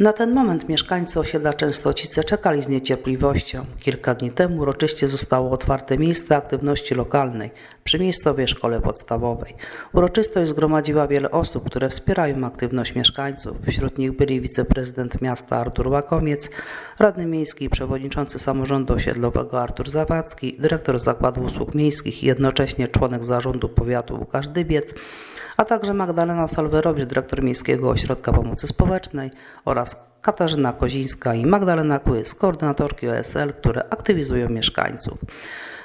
Na ten moment mieszkańcy osiedla Częstocice czekali z niecierpliwością. Kilka dni temu uroczyście zostało otwarte miejsce aktywności lokalnej przy miejscowej szkole podstawowej. Uroczystość zgromadziła wiele osób, które wspierają aktywność mieszkańców. Wśród nich byli wiceprezydent miasta Artur Łakomiec, radny miejski i przewodniczący samorządu osiedlowego Artur Zawadzki, dyrektor Zakładu Usług Miejskich i jednocześnie członek zarządu powiatu Łukasz Dybiec, a także Magdalena Salwerowicz, dyrektor Miejskiego Ośrodka Pomocy Społecznej oraz Katarzyna Kozińska i Magdalena Kłys, koordynatorki OSL, które aktywizują mieszkańców.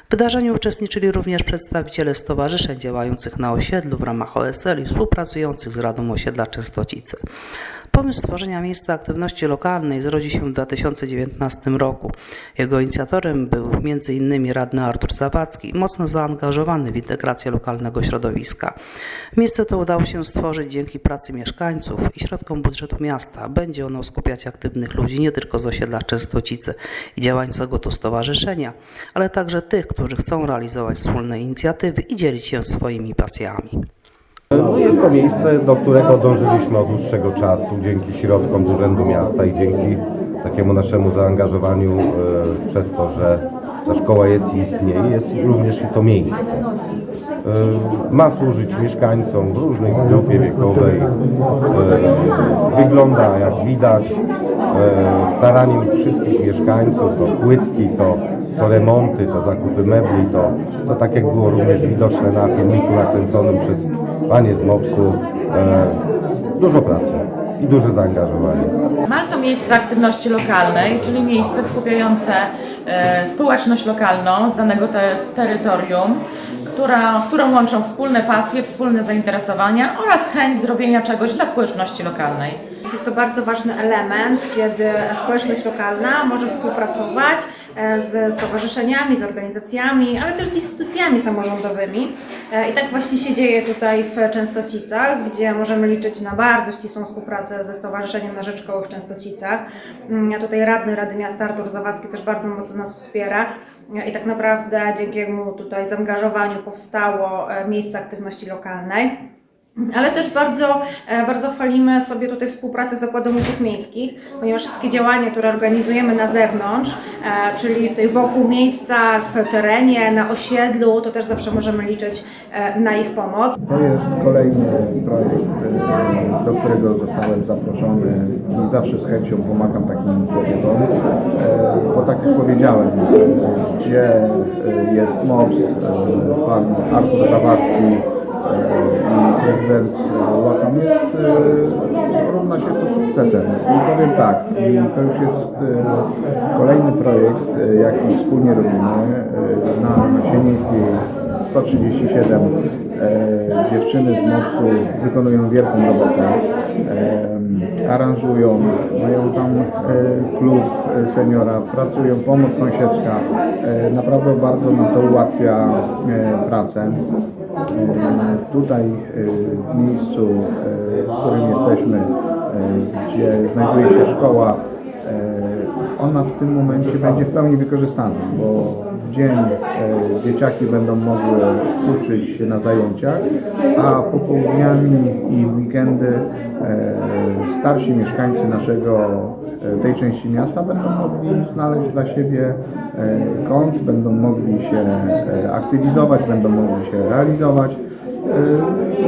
W wydarzeniu uczestniczyli również przedstawiciele stowarzyszeń działających na osiedlu w ramach OSL i współpracujących z Radą Osiedla Częstocice. Pomysł stworzenia miejsca aktywności lokalnej zrodził się w 2019 roku. Jego inicjatorem był m.in. radny Artur Zawadzki, mocno zaangażowany w integrację lokalnego środowiska. Miejsce to udało się stworzyć dzięki pracy mieszkańców i środkom budżetu miasta. Będzie ono skupiać aktywnych ludzi nie tylko z osiedla Częstocice i działającego tu stowarzyszenia, ale także tych, którzy chcą realizować wspólne inicjatywy i dzielić się swoimi pasjami. No jest to miejsce, do którego dążyliśmy od dłuższego czasu dzięki środkom z Urzędu Miasta i dzięki takiemu naszemu zaangażowaniu e, przez to, że ta szkoła jest i istnieje, jest również i to miejsce. E, ma służyć mieszkańcom w różnej grupie wiekowej. E, wygląda jak widać staraniem wszystkich mieszkańców, to płytki, to, to remonty, to zakupy mebli, to, to tak jak było również widoczne na filmiku nakręconym przez panie z MOPS-u, e, dużo pracy i duże zaangażowanie. MAL to miejsce aktywności lokalnej, czyli miejsce skupiające e, społeczność lokalną z danego te, terytorium, która, którą łączą wspólne pasje, wspólne zainteresowania oraz chęć zrobienia czegoś dla społeczności lokalnej. Jest to bardzo ważny element, kiedy społeczność lokalna może współpracować z stowarzyszeniami, z organizacjami, ale też z instytucjami samorządowymi. E, I tak właśnie się dzieje tutaj w Częstocicach, gdzie możemy liczyć na bardzo ścisłą współpracę ze Stowarzyszeniem na Rzecz Szkoły w Częstocicach. Mm, A tutaj radny Rady Miasta Artur Zawadzki też bardzo mocno nas wspiera. E, I tak naprawdę dzięki jego tutaj zaangażowaniu powstało e, miejsce aktywności lokalnej. Ale też bardzo, e, bardzo chwalimy sobie tutaj współpracę z Zakładem Usług Miejskich, ponieważ wszystkie działania, które organizujemy na zewnątrz, e, czyli tutaj wokół miejsca, w terenie, na osiedlu, to też zawsze możemy liczyć e, na ich pomoc. To jest kolejny projekt, do którego zostałem zaproszony i zawsze z chęcią pomagam takim E, bo tak jak powiedziałem, gdzie jest MOPS, pan Artur Zawadzki i prezydent e, równa się to sukcesem. I powiem tak, to już jest e, kolejny projekt, e, jaki wspólnie robimy na Nasienińskiej 137 e, dziewczyny z MOPS-u wykonują wielką robotę. Aranżują, mają tam klub seniora, pracują, pomoc sąsiedzka. Naprawdę bardzo nam to ułatwia pracę. Tutaj e, w miejscu, e, w którym jesteśmy, e, gdzie znajduje się szkoła, ona w tym momencie będzie w pełni wykorzystana, bo w dzień dzieciaki będą mogły uczyć się na zajęciach, a popołudniami i weekendy starsi mieszkańcy naszego tej części miasta będą mogli znaleźć dla siebie e, kąt, będą mogli się e, aktywizować, będą mogli się realizować. E,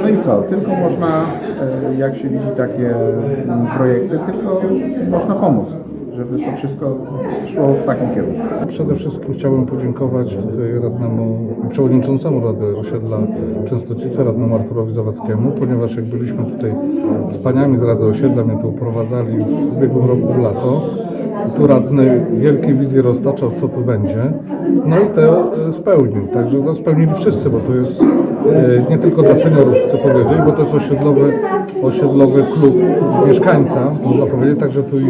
No i co? Tylko można, e, jak się widzi takie mm, projekty, tylko można pomóc, żeby to wszystko szło w takim kierunku. Przede wszystkim chciałbym podziękować tutaj radnemu, przewodniczącemu Rady Osiedla Częstocice, radnemu Arturowi Zawadzkiemu, ponieważ jak byliśmy tutaj z paniami z Rady Osiedla, mnie tu uprowadzali w ubiegłym roku w lato, tu radny wielkie wizje roztaczał, co tu będzie, no i to e, spełnił. Także no, spełnili wszyscy, bo to jest e, nie tylko dla seniorów, chcę powiedzieć, bo to jest osiedlowy, osiedlowy klub mieszkańca, można powiedzieć, także tu i,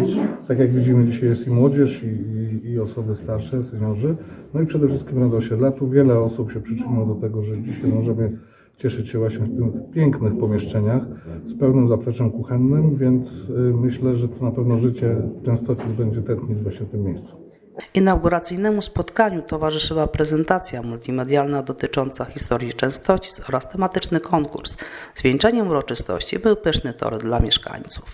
tak jak widzimy dzisiaj jest i młodzież, i, i, i osoby starsze, seniorzy, no i przede wszystkim Rada Osiedla. Tu wiele osób się przyczyniło do tego, że dzisiaj możemy cieszyć się właśnie w tych pięknych pomieszczeniach z pełnym zapleczem kuchennym, więc y, myślę, że to na pewno życie Częstocic będzie tętnić właśnie w tym miejscu. Inauguracyjnemu spotkaniu towarzyszyła prezentacja multimedialna dotycząca historii Częstocic oraz tematyczny konkurs. Zwieńczeniem uroczystości był pyszny tort dla mieszkańców.